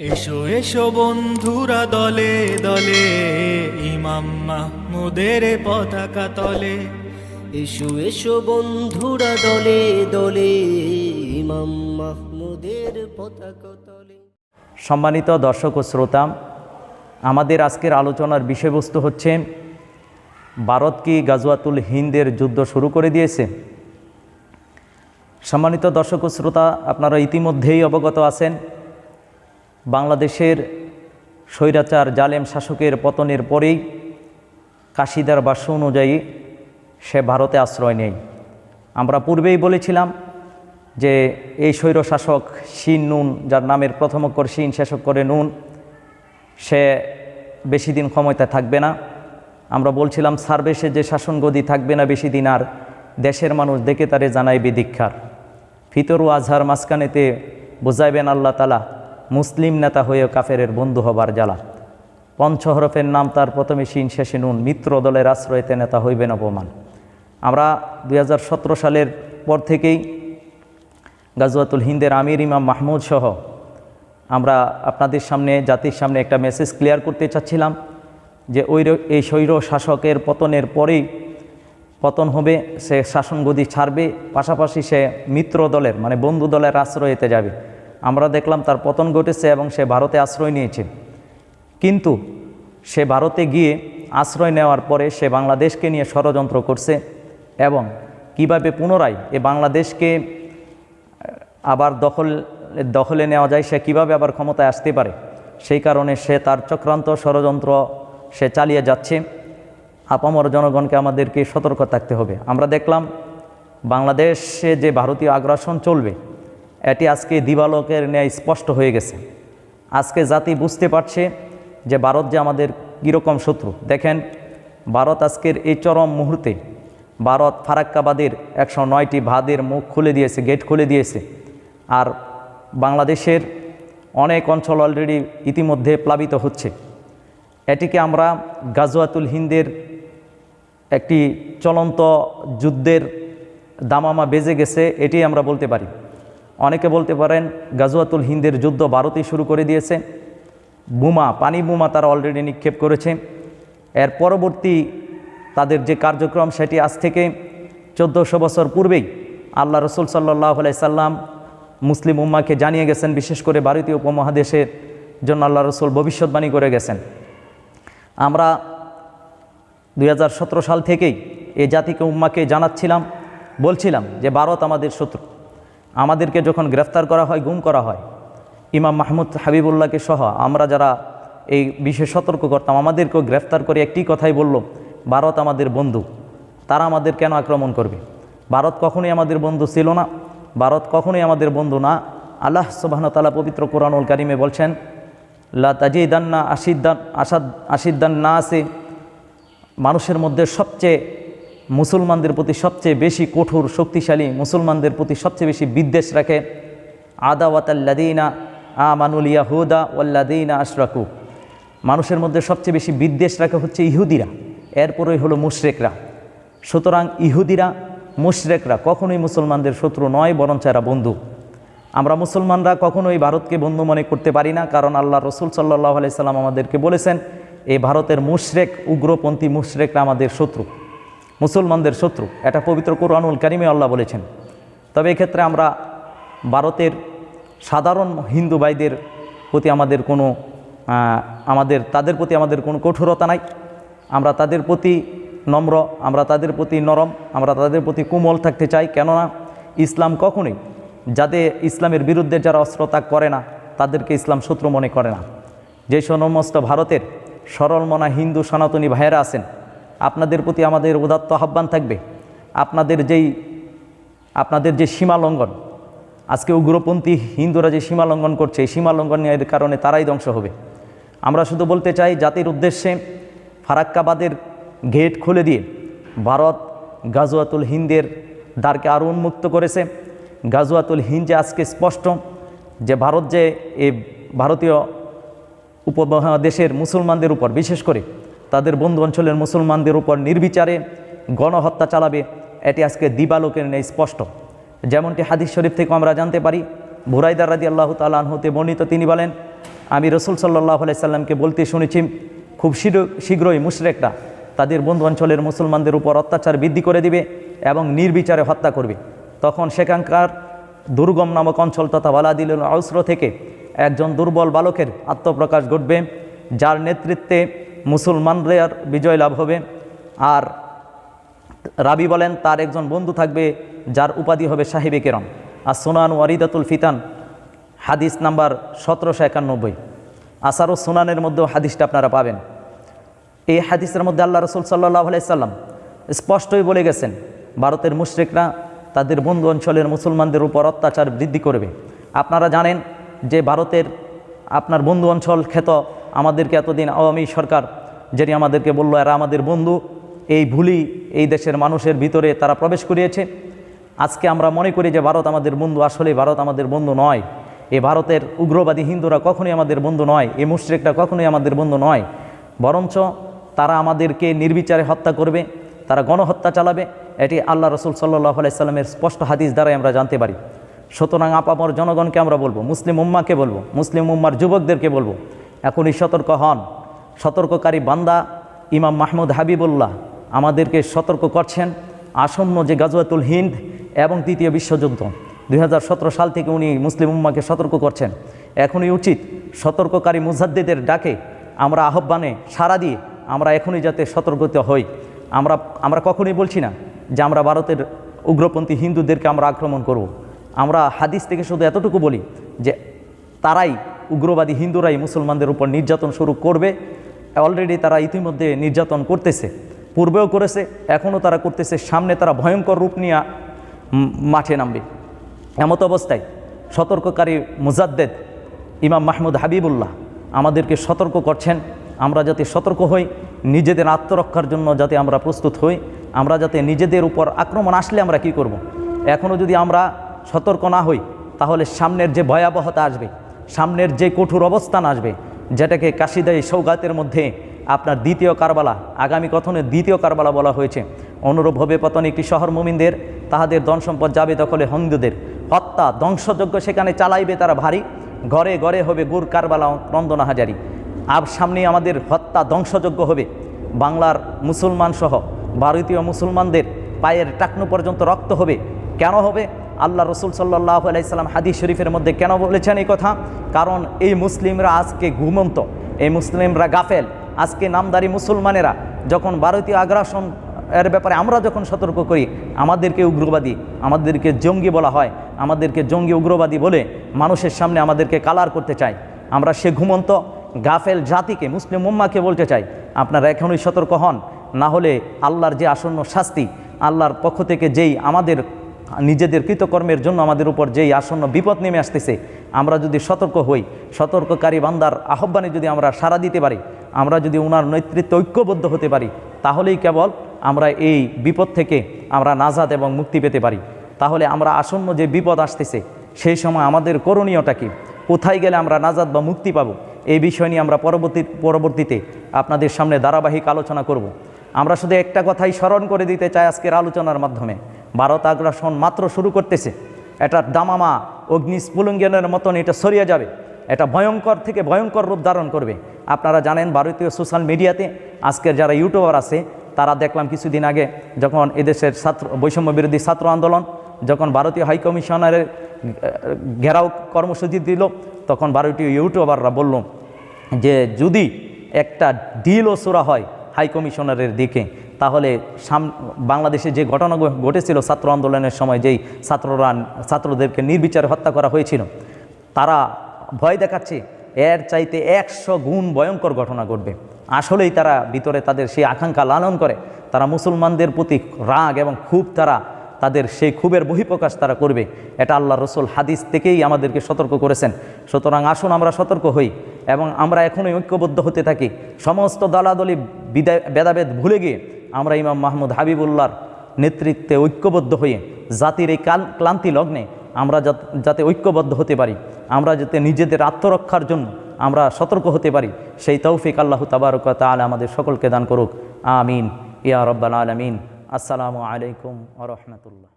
এসো এসো বন্ধুরা দলে দলে ইমাম মাহমুদের পতাকা তলে। এসো এসো বন্ধুরা দলে দলে ইমাম মাহমুদের পতাকা তলে। সম্মানিত দর্শক ও শ্রোতা আমাদের আজকের আলোচনার বিষয়বস্তু হচ্ছে ভারত কি গাজওয়াতুল হিন্দের যুদ্ধ শুরু করে দিয়েছে? সম্মানিত দর্শক ও শ্রোতা আপনারা ইতিমধ্যেই অবগত আছেন বাংলাদেশের স্বৈরাচার জালেম শাসকের পতনের পরেই কাশিদার বাস্য অনুযায়ী সে ভারতে আশ্রয় নেই আমরা পূর্বেই বলেছিলাম যে এই স্বৈর শাসক শিন নুন, যার নামের প্রথম অক্ষর শিন শেষক করে নুন, সে বেশি দিন ক্ষমতায় থাকবে না। আমরা বলছিলাম সার্ভেসে যে শাসনগদি থাকবে না বেশি দিন, আর দেশের মানুষ দেখে তারে জানাইবে দীক্ষার। ফিতর ও আজহার মাঝখানেতে বোঝাইবেন আল্লাহ তালা মুসলিম নেতা হয়েও কাফেরের বন্ধু হবার জ্বালা। পঞ্চহরফের নাম তার প্রথমে শিন, শেষে নুন। মিত্র দলের আশ্রয়তে নেতা হইবেন অপমান। আমরা দু হাজার সতেরো সালের পর থেকেই গাজওয়াতুল হিন্দের আমির ইমাম মাহমুদ সহ আমরা আপনাদের সামনে, জাতির সামনে একটা মেসেজ ক্লিয়ার করতে চাচ্ছিলাম যে ওই এই স্বৈর শাসকের পতনের পরেই পতন হবে, সে শাসনগদি ছাড়বে, পাশাপাশি সে মিত্র দলের মানে বন্ধু দলের আশ্রয়েতে যাবে। আমরা দেখলাম তার পতন ঘটেছে এবং সে ভারতে আশ্রয় নিয়েছে। কিন্তু সে ভারতে গিয়ে আশ্রয় নেওয়ার পরে সে বাংলাদেশকে নিয়ে ষড়যন্ত্র করছে এবং কীভাবে পুনরায় এ বাংলাদেশকে আবার দখল, দখলে নেওয়া যায়, সে কীভাবে আবার ক্ষমতায় আসতে পারে, সেই কারণে সে তার চক্রান্ত ষড়যন্ত্র সে চালিয়ে যাচ্ছে। আপামর জনগণকে আমাদেরকে সতর্ক থাকতে হবে। আমরা দেখলাম বাংলাদেশে যে ভারতীয় আগ্রাসন চলবে এটি আজকে দিবালোকের ন্যায় স্পষ্ট হয়ে গেছে। আজকে জাতি বুঝতে পারছে যে ভারত যে আমাদের কীরকম শত্রু। দেখেন, ভারত আজকের এই চরম মুহূর্তে ভারত ফারাক্কাবাদের একশো নয়টি ভাদের মুখ খুলে দিয়েছে, গেট খুলে দিয়েছে। আর বাংলাদেশের অনেক অঞ্চল অলরেডি ইতিমধ্যে প্লাবিত হচ্ছে। এটিকে আমরা গাজওয়াতুল হিন্দের একটি চলন্ত যুদ্ধের দামামা বেজে গেছে, এটি আমরা বলতে পারি। অনেকে বলতে পারেন গাজওয়াতুল হিন্দের যুদ্ধ ভারতই শুরু করে দিয়েছে। বোমা, পানি বোমা তারা অলরেডি নিক্ষেপ করেছে। এর পরবর্তী তাদের যে কার্যক্রম সেটি আজ থেকে চোদ্দোশো বছর পূর্বেই আল্লাহ রসুল সাল্লাহ সাল্লাম মুসলিম উম্মাকে জানিয়ে গেছেন, বিশেষ করে ভারতীয় উপমহাদেশের জন্য আল্লাহ রসুল ভবিষ্যৎবাণী করে গেছেন। আমরা দু হাজার সতেরো সাল থেকেই এই জাতিকে উম্মাকে জানাচ্ছিলাম, বলছিলাম যে ভারত আমাদের শত্রু। আমাদেরকে যখন গ্রেফতার করা হয়, গুম করা হয়, ইমাম মাহমুদ হাবিবুল্লাহকে সহ আমরা যারা এই বিষয়ে সতর্ক করতাম আমাদেরকেও গ্রেফতার করে একটি কথাই বলল, ভারত আমাদের বন্ধু। তারা আমাদের কেন আক্রমণ করবে? ভারত কখনোই আমাদের বন্ধু ছিল না। ভারত কখনোই আমাদের বন্ধু না। আল্লাহ সুবাহতালা পবিত্র কোরআনুল কারিমে বলছেন, লা তাজিদান্না আশিদ্দান আসাদ আশিদ্দান না আসে মানুষের মধ্যে সবচেয়ে মুসলমানদের প্রতি সবচেয়ে বেশি কঠোর, শক্তিশালী মুসলমানদের প্রতি সবচেয়ে বেশি বিদ্বেষ রাখে। আদাওয়াতাল্লাদিনা আ মানুল ইয়াহুদা ওয়াল্লাদিনা আশরাকু। মানুষের মধ্যে সবচেয়ে বেশি বিদ্বেষ রাখে হচ্ছে ইহুদিরা। এরপরেই হলো মুশরেকরা। সুতরাং ইহুদিরা, মুশরেকরা কখনোই মুসলমানদের শত্রু নয়, বরঞ্চ এরা বন্ধু। আমরা মুসলমানরা কখনোই ভারতকে বন্ধু মনে করতে পারি না, কারণ আল্লাহ রসুল সাল্লাহ আলাইসাল্লাম আমাদেরকে বলেছেন এই ভারতের মুশরেক, উগ্রপন্থী মুশরেকরা আমাদের শত্রু। মুসলমানদের শত্রু। এটা পবিত্র কোরআনুল কারিমে আল্লাহ বলেছেন। তবে এক্ষেত্রে আমরা ভারতের সাধারণ হিন্দু ভাইদের প্রতি আমাদের কোনো আমাদের, তাদের প্রতি আমাদের কোনো কঠোরতা নাই। আমরা তাদের প্রতি নম্র, আমরা তাদের প্রতি নরম, আমরা তাদের প্রতি কোমল থাকতে চাই। কেননা ইসলাম কখনোই যাদের ইসলামের বিরুদ্ধে যারা অস্ত্রত্যাগ করে না, তাদেরকে ইসলাম শত্রু মনে করে না। যে সমস্ত ভারতের সরলমনা হিন্দু সনাতনী ভাইয়েরা আছেন আপনাদের প্রতি আমাদের উদাত্ত আহ্বান থাকবে। আপনাদের যেই, আপনাদের যে সীমা লঙ্ঘন, আজকে উগ্রপন্থী হিন্দুরা যে সীমা লঙ্ঘন করছে, এই সীমা লঙ্ঘনের কারণে তারাই ধ্বংস হবে। আমরা শুধু বলতে চাই, জাতির উদ্দেশ্যে ফারাক্কাবাদের গেট খুলে দিয়ে ভারত গাজওয়াতুল হিন্দের দ্বারকে আরও উন্মুক্ত করেছে। গাজওয়াতুল হিন্দ যে আজকে স্পষ্ট যে ভারত যে এই ভারতীয় উপমহাদেশের মুসলমানদের উপর, বিশেষ করে তাদের বন্ধু অঞ্চলের মুসলমানদের উপর নির্বিচারে গণহত্যা চালাবে, এটি আজকে দিবালোকের নেই স্পষ্ট। যেমনটি হাদিস শরীফ থেকে আমরা জানতে পারি ভুরাইদার রাদি আল্লাহ তালাহতে বর্ণিত তিনি বলেন, আমি রসুল সাল্লাহ সাল্লামকে বলতে শুনেছি, খুব শীঘ্র- শীঘ্রই মুশরেকরা তাদের বন্ধু অঞ্চলের মুসলমানদের উপর অত্যাচার বৃদ্ধি করে দিবে এবং নির্বিচারে হত্যা করবে। তখন সেখানকার দুর্গম নামক অঞ্চল তথা বালাদিল অস্র থেকে একজন দুর্বল বালকের আত্মপ্রকাশ ঘটবে, যার নেতৃত্বে মুসলমানদের বিজয় লাভ হবে। আর রাবি বলেন, তার একজন বন্ধু থাকবে, যার উপাধি হবে সাহেবে কেরম। আর সোনান ওয়ারিদাতুল ফিতান, হাদিস নাম্বার সতেরোশো একানব্বই। আসার সোনানের মধ্যেও হাদিসটা আপনারা পাবেন। এই হাদিসের মধ্যে আল্লাহ রসুল সাল্লাহ আলাইসাল্লাম স্পষ্টই বলে গেছেন, ভারতের মুশরিকরা তাদের বন্ধু অঞ্চলের মুসলমানদের উপর অত্যাচার বৃদ্ধি করবে। আপনারা জানেন যে ভারতের আপনার বন্ধু অঞ্চল খ্যাত আমাদেরকে এতদিন আওয়ামী সরকার যেটি আমাদেরকে বলল, এরা আমাদের বন্ধু। এই ভুলই এই দেশের মানুষের ভিতরে তারা প্রবেশ করিয়েছে। আজকে আমরা মনে করি যে ভারত আমাদের বন্ধু। আসলে ভারত আমাদের বন্ধু নয়। এই ভারতের উগ্রবাদী হিন্দুরা কখনোই আমাদের বন্ধু নয়। এই মুশ্রিকরা কখনোই আমাদের বন্ধু নয়। বরঞ্চ তারা আমাদেরকে নির্বিচারে হত্যা করবে, তারা গণহত্যা চালাবে। এটি আল্লাহ রসুল সাল্লাহ আলাইস্লামের স্পষ্ট হাদিস দ্বারাই আমরা জানতে পারি। সুতরাং আপামর জনগণকে আমরা বলব, মুসলিম উম্মাকে বলব, মুসলিম উম্মার যুবকদেরকে বলব এখনই সতর্ক হন। সতর্ককারী বান্দা ইমাম মাহমুদ হাবিবুল্লাহ আমাদেরকে সতর্ক করছেন। আসন্ন যে গাজওয়াতুল হিন্দ এবং তৃতীয় বিশ্বযুদ্ধ দু হাজার সতেরো সাল থেকে উনি মুসলিম উম্মাকে সতর্ক করছেন। এখনই উচিত সতর্ককারী মুজাদ্দিদের ডাকে আমরা আহ্বানে সাড়া দিয়ে আমরা এখনই যাতে সতর্কত হই। আমরা আমরা কখনই বলছি না যে আমরা ভারতের উগ্রপন্থী হিন্দুদেরকে আমরা আক্রমণ করব। আমরা হাদিস থেকে শুধু এতটুকু বলি যে তারাই উগ্রবাদী হিন্দুরাই মুসলমানদের উপর নির্যাতন শুরু করবে। অলরেডি তারা ইতিমধ্যে নির্যাতন করতেছে, পূর্বেও করেছে, এখনও তারা করতেছে। সামনে তারা ভয়ঙ্কর রূপ নিয়ে মাঠে নামবে। এমত অবস্থায় সতর্ককারী মুজাদ্দেদ ইমাম মাহমুদ হাবিবুল্লাহ আমাদেরকে সতর্ক করছেন, আমরা যাতে সতর্ক হই, নিজেদের আত্মরক্ষার জন্য যাতে আমরা প্রস্তুত হই, আমরা যাতে নিজেদের উপর আক্রমণ আসলে আমরা কি করব। এখনও যদি আমরা সতর্ক না হই, তাহলে সামনের যে ভয়াবহতা আসবে সামনের যে কঠোর অবস্থান আসবে, যেটাকে কাশিদাই সৌগাতের মধ্যে আপনার দ্বিতীয় কারবালা, আগামী কথনে দ্বিতীয় কারবালা বলা হয়েছে। অনুরূপভাবে পতন একটি শহর মুমিনদের, তাহাদের ধন সম্পদ যাবে দখলে হিন্দুদের। হত্যা, ধ্বংসযজ্ঞ সেখানে চালাইবে তারা ভারী। ঘরে ঘরে হবে গুড় কারবালা রন্দনা হাজারি। আর সামনে আমাদের হত্যা, ধ্বংসযজ্ঞ হবে। বাংলার মুসলমান সহ ভারতীয় মুসলমানদের পায়ের টাকনু পর্যন্ত রক্ত হবে। কেন হবে? আল্লাহ রসুল সাল্লাহ আলাইসাল্লাম হাদিস শরীফের মধ্যে কেন বলেছেন এই কথা? কারণ এই মুসলিমরা আজকে ঘুমন্ত, এই মুসলিমরা গাফেল। আজকে নামদারি মুসলমানেরা যখন ভারতীয় আগ্রাসন এর ব্যাপারে আমরা যখন সতর্ক করি, আমাদেরকে উগ্রবাদী, আমাদেরকে জঙ্গি বলা হয়, আমাদেরকে জঙ্গি উগ্রবাদী বলে মানুষের সামনে আমাদেরকে কালার করতে চায়। আমরা সে ঘুমন্ত, গাফেল জাতিকে, মুসলিম উম্মাকে বলতে চাই, আপনারা এখনই সতর্ক হন। না হলে আল্লাহর যে আসন্ন শাস্তি, আল্লাহর পক্ষ থেকে যেই আমাদের নিজেদের কৃতকর্মের জন্য আমাদের উপর যেই আসন্ন বিপদ নেমে আসতেছে, আমরা যদি সতর্ক হই, সতর্ককারী বান্দার আহ্বানে যদি আমরা সাড়া দিতে পারি, আমরা যদি ওনার নেতৃত্বে ঐক্যবদ্ধ হতে পারি, তাহলেই কেবল আমরা এই বিপদ থেকে আমরা নাজাদ এবং মুক্তি পেতে পারি। তাহলে আমরা আসন্ন যে বিপদ আসতেছে, সেই সময় আমাদের করণীয়টা কি? কোথায় গেলে আমরা নাজাদ বা মুক্তি পাব? এই বিষয় নিয়ে আমরা পরবর্তী, পরবর্তীতে আপনাদের সামনে ধারাবাহিক আলোচনা করব। আমরা শুধু একটা কথাই স্মরণ করে দিতে চাই আজকের আলোচনার মাধ্যমে। ভারত আগ্রাসন মাত্র শুরু করতেছে। এটা দামামা অগ্নিস্ফুলঙ্গনের মতন এটা সরিয়ে যাবে। এটা ভয়ঙ্কর থেকে ভয়ঙ্কর রূপ ধারণ করবে। আপনারা জানেন ভারতীয় সোশ্যাল মিডিয়াতে আজকের যারা ইউটিউবার আছে, তারা দেখলাম কিছুদিন আগে যখন এদেশের ছাত্র, বৈষম্য বিরোধী ছাত্র আন্দোলন, যখন ভারতীয় হাইকমিশনারের ঘেরাও কর্মসূচি দিল, তখন ভারতীয় ইউটিউবাররা বলল যে, যদি একটা ডিলও সুরা হয় হাইকমিশনারের দিকে তাহলে সাম, বাংলাদেশে যে ঘটনা ঘটেছিল ছাত্র আন্দোলনের সময় যেই ছাত্ররা, ছাত্রদেরকে নির্বিচারে হত্যা করা হয়েছিল, তারা ভয় দেখাচ্ছে, এর চাইতে একশো গুণ ভয়ঙ্কর ঘটনা ঘটবে। আসলেই তারা ভিতরে তাদের সেই আকাঙ্ক্ষা লালন করে, তারা মুসলমানদের প্রতি রাগ এবং ক্ষোভ তারা, তাদের সেই ক্ষোভের বহিঃপ্রকাশ তারা করবে। এটা আল্লাহ রসুল হাদিস থেকেই আমাদেরকে সতর্ক করেছেন। সুতরাং আসুন আমরা সতর্ক হই এবং আমরা এখনই ঐক্যবদ্ধ হতে থাকি। সমস্ত দলাদলি বিদায়, ভেদাভেদ ভুলে গিয়ে আমরা ইমাম মাহমুদ হাবিবুল্লাহর নেতৃত্বে ঐক্যবদ্ধ হয়ে জাতির এই কাল ক্লান্তি লগ্নে আমরা যাতে ঐক্যবদ্ধ হতে পারি, আমরা যাতে নিজেদের আত্মরক্ষার জন্য আমরা সতর্ক হতে পারি, সেই তৌফিক আল্লাহ তাবারক তাআলা আমাদের সকলকে দান করুক। আমিন। ইয়া রব্বাল আলমিন। আসসালামু আলাইকুম আ রহমতুল্লাহ।